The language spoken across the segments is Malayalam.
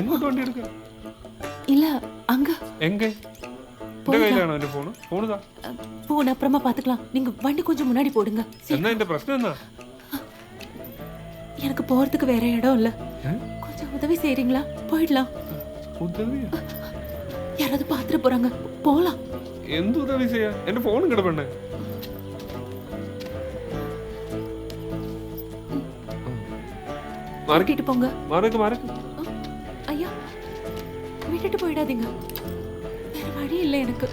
എങ്ങോട്ട് വണ്ടി എടുക്ക இல்ல அங்க എങ്ക എന്റെ കയ്യിലാണോ എന്റെ ഫോണ് ഫോണ് താ போன் அப்புறமா பாத்துக்கலாம் நீங்க வண்டி கொஞ்சம் முன்னாடி போடுங்க சீ, എന്നാ എന്റെ പ്രശ്നം എന്നാ எனக்கு போறதுக்கு வேற இடம் இல்ல ഏ? கொஞ்சம் உதவி செய்றீங்களா போயிடலாம் ഉദവിയാ யாராவது பாத்துட்டு போறாங்க போலாம் എന്ത് ഉദവി ചെയ്യാ എന്റെ ഫോണും കിടപ്പണ്ണേ മറക്കി கூட்டிட்டு போங்க മറക്ക് മറക്ക് ஐயா விட்டுட்டு போயிடாதீங்க வேற வழி இல்லை எனக்கு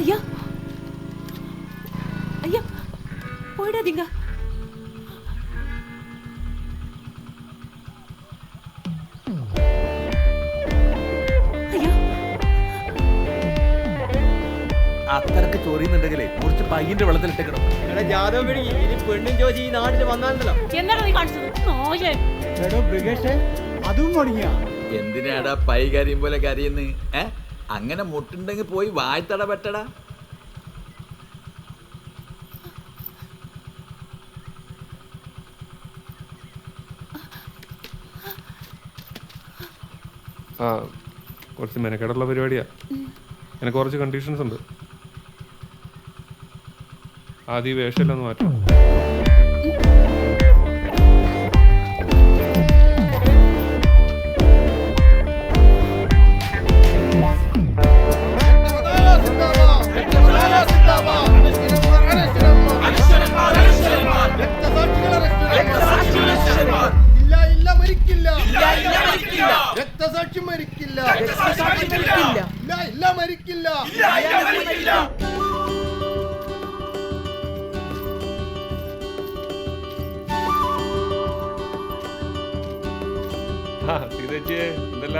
ஐயா ஐயா போயிடாதீங்க ஐயா അത്രക്ക് ചൊറിയുന്നുണ്ടെങ്കിലേ കുറച്ച് പയ്യന്റെ വെള്ളത്തിലിട്ടേക്കണം എടാ ജാദവ് പിടി ഇനി പെണ്ണും ചോദിച്ച് ഈ നാട്ടിൽ വന്നാലോ എന്താണ് നീ കാണിച്ചത് നായൻ എടോ ബ്രിഗേഷേ അതും മുടങ്ങിയ. എന്തിനാടാ പൈ കരിയും പോലെ കരിയെന്ന്? ഏ? അങ്ങനെ മുട്ടുണ്ടെങ്കിൽ പോയി വായ്ത്തട പെട്ടടാ ആ കുറച്ച് മെനക്കെടുള്ള പരിപാടിയാ. എനിക്ക് കുറച്ച് കണ്ടീഷൻസ് ഉണ്ട്. ആദ്യം വേഷമില്ലെന്ന് വേഷമെല്ലാം മാറ്റണം. ഇല്ല ഇല്ല മരിക്കില്ല. ആ സീതേച്ചിയെ എന്തല്ല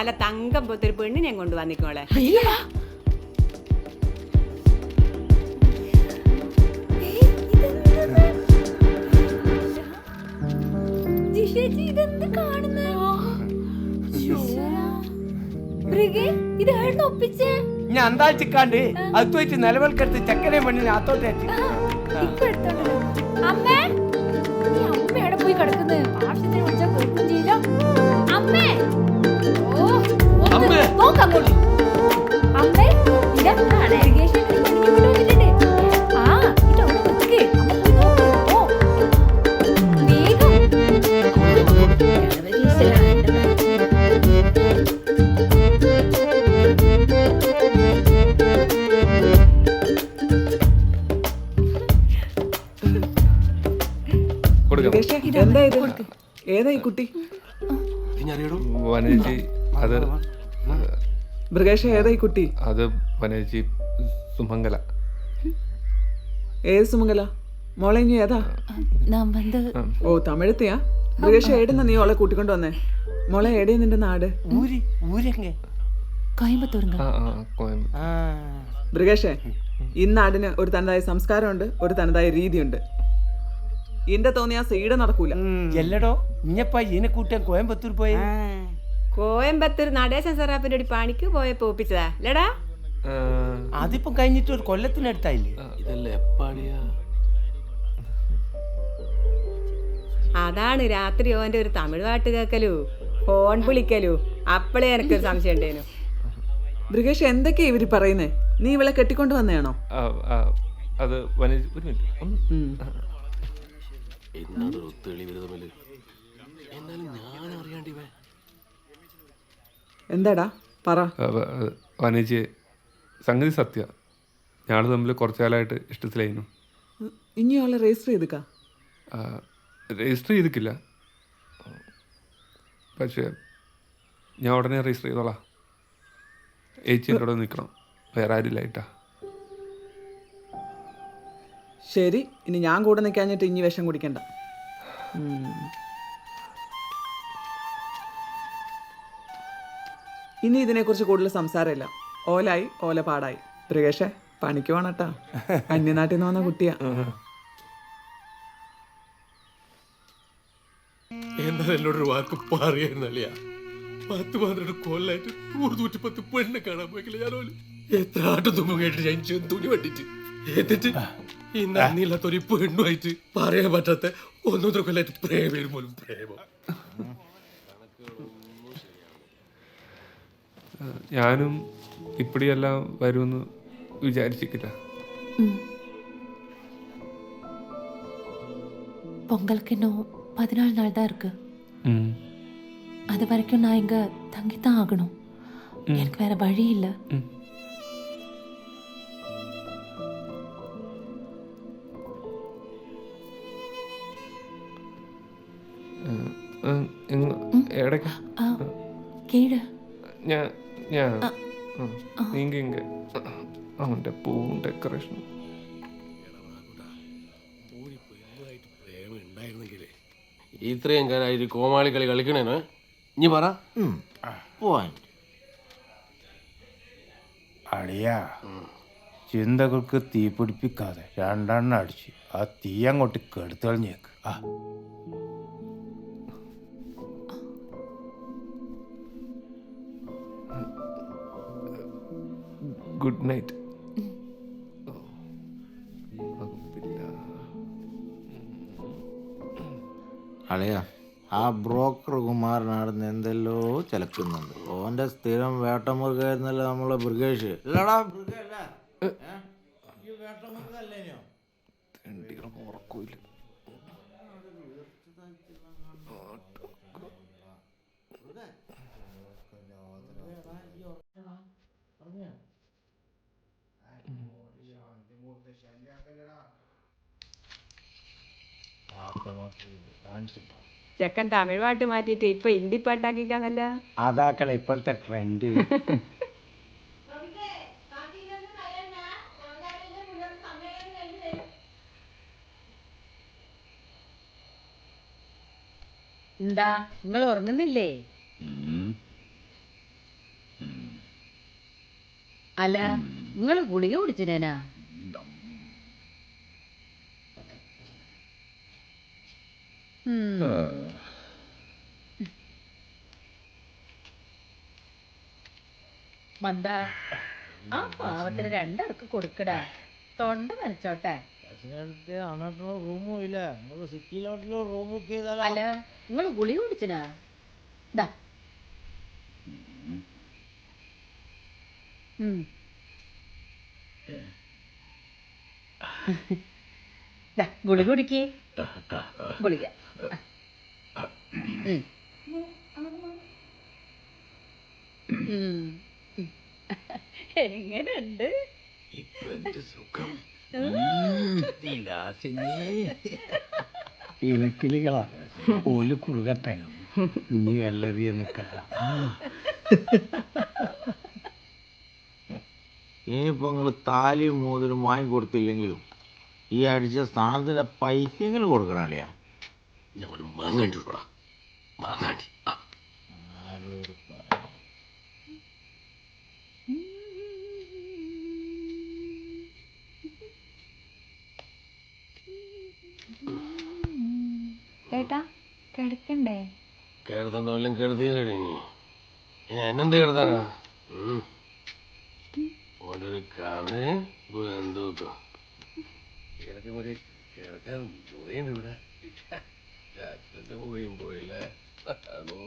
നല്ല തങ്കം പോലത്തെ ഒരു പെണ്ണിനെ കൊണ്ടു വന്നിക്കോളെ ഞാൻ ഞാൻ അന്താഴ്ചക്കാണ്ട് അത് വെച്ച് നിലവിൽക്കെടുത്ത് ചെക്കനെ പെണ്ണിനെ അത്തോട്ടേറ്റ് അമ്മേ കുട്ടി. വനജി അത് മൃഗേഷ് ഏതായി കുട്ടി? അത് വനജി സുമംഗല. ഏത് സുമംഗല? മോളെ ഇനി ഏതാ? ഓ തമിഴത്തെയാ? മൃഗേഷ് ഏടുന്ന നീ ഓളെ കൂട്ടിക്കൊണ്ട് വന്നേ. മോളെ ഏടേ നിന്റെ നാട്. മൃഗേഷേ ഈ നാടിന് ഒരു തനതായ സംസ്കാരമുണ്ട് ഒരു തനതായ രീതിയുണ്ട്. ഇന്റെ ആ സീഡ നടക്കൂല. എല്ലടോ ഇഞ്ഞപ്പ ഇനെ കൂട്ടാൻ കോയമ്പത്തൂർ പോയി? കോയമ്പത്തൂർ നടേശൻ സറാപ്പിന്റെ ഒരു പണിക്ക് പോയപ്പോ ഒപ്പിച്ചതാ. ലടാ അതിപ്പോ കഴിഞ്ഞിട്ട് ഒരു കൊല്ലത്തിനടുത്തായില്ലേ? അതാണ് രാത്രി ഓന്റെ ഒരു തമിഴ് പാട്ട് കേക്കലു ഫോൺ വിളിക്കലു. അപ്പളേ എനക്കൊരു സംശയം ഉണ്ടേനു മൃഗേഷ് എന്തൊക്കെയാ ഇവർ പറയുന്നേ? നീ ഇവളെ കെട്ടിക്കൊണ്ട് വന്നേണോ അത് ഒരു മിനിറ്റ്. എന്നാലും ഞാൻ അറിയാണ്ടി എന്താടാ? പറ. വനജി സംഗതി സത്യ. ഞങ്ങൾ തമ്മിൽ കുറച്ചു കാലമായിട്ട് ഇഷ്ടത്തിലായിരുന്നു. ഇനി ആളെ രജിസ്റ്റർ ചെയ്തു രജിസ്റ്റർ ചെയ്തിക്കില്ല. പക്ഷേ ഞാൻ ഉടനെ രജിസ്റ്റർ ചെയ്തോളാം. ഏച്ചി കൂടെ നിൽക്കണം വേറെ ആരില്ലായിട്ടാ ശരി ഇനി ഞാൻ കൂടെ നിൽക്കാഞ്ഞിട്ട് ഇനി വിഷം കുടിക്കണ്ട. ഇനി ഇതിനെക്കുറിച്ച് കൂടുതൽ സംസാരമില്ല. ഓലായി ഓല പാടായി. പ്രികേഷേ പണിക്ക് വേണട്ടാ അന്യനാട്ടിൽ നിന്ന് വന്ന കുട്ടിയാ. എന്നാൽ എന്നോടൊരു വാക്ക് പറയായിരുന്നല്ല പത്ത് പന്ത്രണ്ട് കൊല്ലായിട്ട് നൂറ് നൂറ്റി പത്ത് പെണ്ണ് കാണാൻ പോയിക്കില്ല ഞാനോൽ. എത്ര ആട്ടം തുമ്പും കേട്ടിട്ട് ഞാൻ തുണി വട്ടിട്ട് എന്നിട്ട് ഈ നന്ദിയില്ലാത്തൊരു പെണ്ണുമായിട്ട് പറയാൻ പറ്റാത്ത ഒന്നൊന്നര കൊല്ലായിട്ട് പ്രേമം പോലും പ്രേമം ആ, ഞാനും ഇപ്പടിയെല്ലാം വരുമെന്ന് വിചാരിച്ചിട്ടില്ല பொங்கலுக்கு இன்னும் பதினாலு நாள் தான் இருக்கு ഉം. அது வரைக்கும் நான் இங்க தங்கித்தான் ஆகணும் எனக்கு வேற வழி இல்லை അവന്റെ പൂവും ഡെക്കറേഷൻ ഇത്രയും കാലമായിട്ട് കോമാളി കളി കളിക്കണേനോ? ഇനി പറ. പോവാൻ. ചിന്തകൾക്ക് തീ പിടിപ്പിക്കാതെ രണ്ടെണ്ണം അടിച്ച് ആ തീ അങ്ങോട്ട് കെടുത്തളിഞ്ഞേക്ക്. ആ. Good night. അളയാ ആ ബ്രോക്കർ കുമാരനാടുന്ന് എന്തെല്ലോ ചലക്കുന്നുണ്ട്. ഓന്റെ സ്ഥിരം വേട്ടമുറുകായിരുന്നല്ലോ നമ്മളെ ബ്രിഗേഷ്. ഇല്ലടാ ബ്രിഗേഷ്. ചെക്കൻ തമിഴ് പാട്ട് മാറ്റിയിട്ട് ഇപ്പൊ ഹിന്ദി പാട്ടാക്കിക്കാന്നല്ല അതാക്കണ ഇപ്പോഴത്തെ ട്രെൻഡ് എന്താ? നിങ്ങൾ ഉറങ്ങുന്നില്ലേ? അല്ല നിങ്ങൾ ഗുളിക കുടിച്ചിനേനാ? മന്ദ ആ പാവത്തിന് രണ്ടർക്ക് കൊടുക്കടാ. തൊണ്ട നനച്ചോട്ടെ റൂമും ഇല്ല. സിറ്റിയിലോട്ടുള്ള റൂം ബുക്ക് ചെയ്താലോ? അല്ല നിങ്ങൾ ഗുളി കുടിച്ചിനാ? ദാ. ഉം. ദാ, ഗുളിക കുടിക്കേ. ഗുളിക. എങ്ങനെയുണ്ട്? ഇലക്കിളികളാ ഓൽ കുറുകട്ടെ. ഇനി വെള്ളറിയ നിക്കല്ല ഇനിയിപ്പോ നിങ്ങൾ താലിയും മോതിരം വാങ്ങിക്കൊടുത്തില്ലെങ്കിലും ഈ അടിച്ച സ്ഥാനത്തിന്റെ പൈസ കൊടുക്കണം അളിയാ? ഞാൻ ഒരു മാങ്ങാണ്ടി വിടടാ മാങ്ങാണ്ടി. ആ. ഏട്ടാ കിടക്കണ്ടേ കേൾത്തണ്ടോലും കെടുത്തിയില്ലേ എന്നെന്ത് കേൾത്താനാ? ഓന്റെ കഥ എന്തോ കിടക്കാൻ മതി കിടക്കാൻ ജോലിയുണ്ട് ഇവിടെ അച്ഛന്റെ പോയും പോയില്ലേ അതോ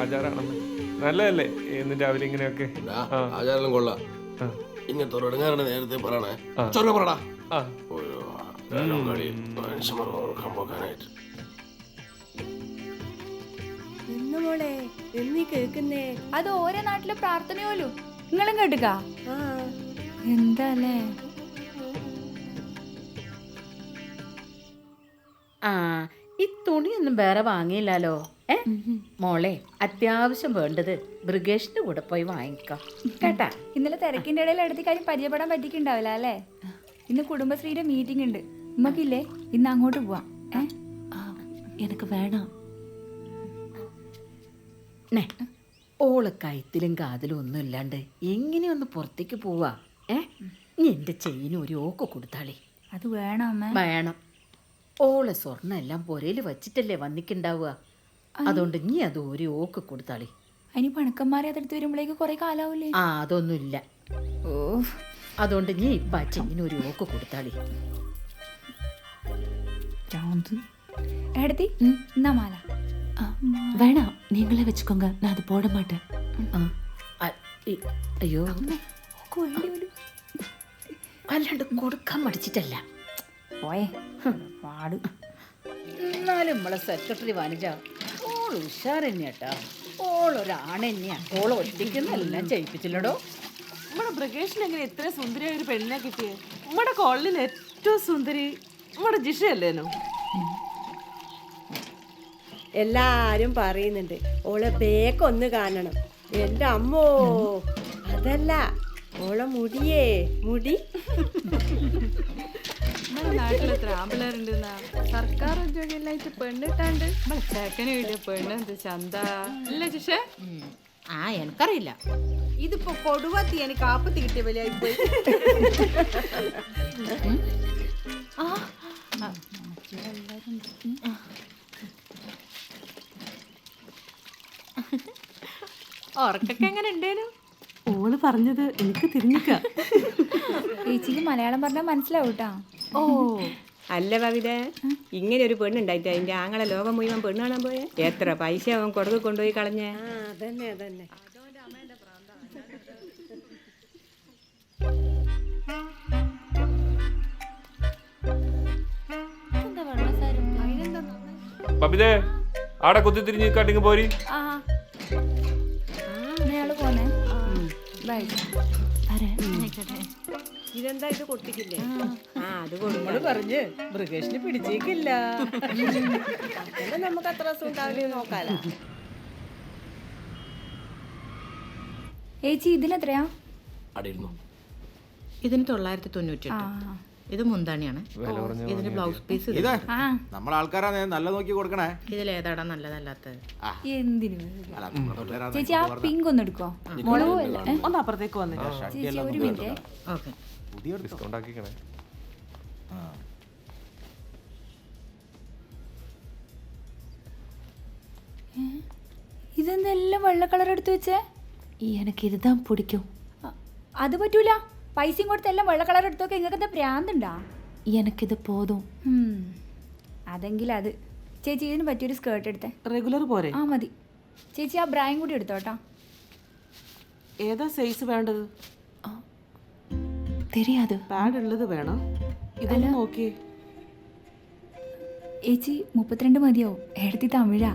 ആചാരാണെന്ന്. നല്ലതല്ലേ ഇന്ന് രാവിലെ ഇങ്ങനെയൊക്കെ? ആ. ആചാരം കൊള്ളാം. ആ. ഇങ്ങനത്തെ ഒരു ഇടങ്ങാറാണ് നേരത്തെ പറയണേ. ചൊല്ല പറടാ. മനുഷ്യന്മാർ ഓർക്കാൻ പോക്കാനായിട്ട്. മോളെ എന്നീ കേക്കുന്നേ അത് ഓരോ നാട്ടിലെ പ്രാർത്ഥനയോലു. നിങ്ങളും കേട്ടുക? ആ. എന്താ ആ തുണിയൊന്നും വേറെ വാങ്ങിയില്ലല്ലോ ഏ? മോളെ അത്യാവശ്യം വേണ്ടത് ബ്രിഗേഷിന്റെ കൂടെ പോയി വാങ്ങിക്കാം. കേട്ടാ? ഇന്നലെ തിരക്കിന്റെ ഇടയിൽ അടുത്ത കാര്യം പരിചയപ്പെടാൻ പറ്റിയിട്ടുണ്ടാവില്ല അല്ലേ? ഇന്ന് കുടുംബശ്രീയുടെ മീറ്റിംഗ് ഉണ്ട്. ഉമ്മക്കില്ലേ? ഇന്ന് അങ്ങോട്ട് പോവാം. ഏ? എനിക്ക് വേണം. നെ ഓൾ കയത്തിലും കാതിലും ഒന്നും ഇല്ലാണ്ട് എങ്ങനെയൊന്ന് പുറത്തേക്ക് പോവാ? ഏ? നീ എന്റെ ചെയിന് ഒരു ഓക്ക് കൊടുത്താളേ. അത് വേണം വേണം. ഓളെ സ്വർണ്ണം എല്ലാം പൊരയിൽ വച്ചിട്ടല്ലേ വന്നിക്കുണ്ടാവുക അതുകൊണ്ട് നീ അത് ഒരു ഓക്ക് കൊടുത്താളേ അതിന് പണക്കന്മാരെ അതെടുത്ത് വരുമ്പോഴേക്ക് കുറെ കാലാവൂലേ ആ അതൊന്നുമില്ല ഓ അതുകൊണ്ട് നീ ഇപ്പം ആ ചെയിന് ഒരു ഓക്ക് കൊടുത്താളേ ഭ്രാന്ത്. ഏടത്തി എന്നാ മാല ആ, வேணாம் நீங்களே வச்சுக்கோங்க நான் அது போட மாட்டேன் ആ അ- ഈ- അയ്യോ ഓക്ക് വേണ്ടി വരും അല്ലാണ്ട് കൊടുക്കാൻ മടിച്ചിട്ടല്ല പോയേ പാട്. എന്നാലും നമ്മളെ സെക്രട്ടറി വനജ ഓൾ ഉഷാർ തന്നെയാട്ടാ ഓൾ ഒരാണെന്നെയാ. ഓൾ ഒറ്റയ്ക്കെന്നെല്ലാം ചെയ്യിപ്പിച്ചില്ലടോ നമ്മുടെ ബ്രിഗേഷിന് എങ്ങനെ ഇത്ര സുന്ദരിയായ ഒരു പെണ്ണിനെ കിട്ടിയേ? നമ്മുടെ കോളിൽ ഏറ്റവും സുന്ദരി നമ്മുടെ ജിഷയല്ലേനോ എല്ലാരും പറയുന്നുണ്ട് ഓളെ ബേക്കൊന്ന് കാണണം. എന്റെ അമ്മോ അതല്ല ഓളെ മുടിയേ മുടി. നമ്മുടെ നാട്ടിൽ എത്ര സർക്കാർ ഉദ്യോഗമില്ലായിട്ട് പെണ്ണിട്ടാണ്ട് നമ്മളെ ചെക്കന് ചന്ത? അല്ല ജിഷേ? ആ എനിക്കറിയില്ല. ഇതിപ്പോ കൊടുവത്തി എനിക്ക് ആപ്പത്തി കിട്ടിയ വിലയായി പോയി. ഉറക്കൊക്കെ എങ്ങനെ ഉണ്ടേനു? ഓൾ പറഞ്ഞത് എനിക്ക് തിരിഞ്ഞിക്ക. ചേച്ചിക്ക് മലയാളം പറഞ്ഞാൽ മനസ്സിലാവും കേട്ടാ ഓ. അല്ല കവിത ഇങ്ങനെ ഒരു പെണ്ണുണ്ടായിട്ട് അതിന്റെ ആങ്ങളെ ലോകം മുഴുവൻ പെണ്ണ് കാണാൻ പോയെ? എത്ര പൈസ അവൻ കൊടുക്ക് കൊണ്ടുപോയി കളഞ്ഞേ? അതന്നെ അതന്നെ. ബബിതേ ആടെ കുത്തി തിരിഞ്ഞ് കട്ടിങ് പോരി. പോന്നെ. ബൈ. ഇതെന്താ ഇത് കൊട്ടിക്കില്ലേ ആ. അത് കൊടുക്കും നമ്മൾ പറഞ്ഞ് മൃഗേഷിന് പിടിച്ചേക്കില്ല. നമുക്ക് അത്ര ദിവസം ഉണ്ടാവില്ല നോക്കാലോ. ഏച്ചി ഇതിനെത്രയാ അടിയിരുന്നു. ഇതിന് തൊള്ളായിരത്തി തൊണ്ണൂറ്റി ഇത് മുന്താണിയാണ്. ഇതിന് ബ്ലൗസ് പീസ് ഇതാ. ആ. നമ്മളെ ആൾക്കാരാ നല്ല നോക്കി കൊടുക്കണേ. ഇതിൽ ഏതാടാ നല്ലതല്ലാത്തത്? എന്തിനു? ചേച്ചി ആ പിങ്ക് ഒന്ന് എടുക്കോ മുളക്? ഒന്ന് അപ്പുറത്തേക്ക് വന്നേ ചേച്ചി ഒരു മിനിറ്റ്. ഓക്കെ. പുതിയ ഡിസ്കൗണ്ട് ആക്കിക്കണേ. ഇതെന്തെല്ലാം വെള്ള കളർ എടുത്തു വെച്ചേ? എനിക്ക് ഇരുതാൻ പിടിക്കും. അത് പറ്റൂല. പൈസയും കൊടുത്ത് എല്ലാം വെള്ള കളർ എടുത്തൊക്കെ നിങ്ങൾക്ക് എന്താ പ്രാന്തുണ്ടാ? എനിക്കിത് പോതും. അതെങ്കിൽ അത്. ചേച്ചി ഇതിന് പറ്റിയൊരു സ്കേർട്ട് എടുത്തേ. റെഗുലർ പോരെ? ആ മതി. ചേച്ചി ആ ബ്രായും കൂടി എടുത്തോട്ടോ. ഏതാ സൈസ് വേണ്ടത്? தெரியாது പാഡ് ഉള്ളത് വേണം ഇതൊന്ന് നോക്കിയേ ചേച്ചി മുപ്പത്തിരണ്ട് മതിയോ എടുത്തി തമിഴാ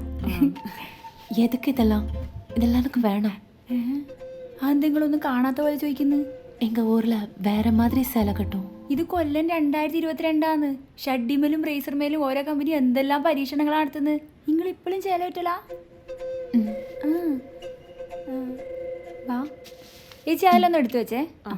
எதுக்கு இதெல்லாம் இதெல்லாம் எனக்கு வேணாம் അതെന്തെങ്കിലൊന്നും കാണാത്ത പോലെ ചോദിക്കുന്നു எங்க ஊர்ல வேற மாதிரி சேலை கட்டும் ഇത് കൊല്ലം രണ്ടായിരത്തി ഇരുപത്തിരണ്ടാന്ന് ഷഡ്ഡിമേലും റേസർമേലും ഓരോ കമ്പനി എന്തെല്ലാം പരീക്ഷണങ്ങളാണ് നടത്തുന്നത് നിങ്ങൾ ഇപ്പോഴും ചേല പറ്റല വാ ചേച്ചി അതിലൊന്നും എടുത്തു വെച്ചേ ആ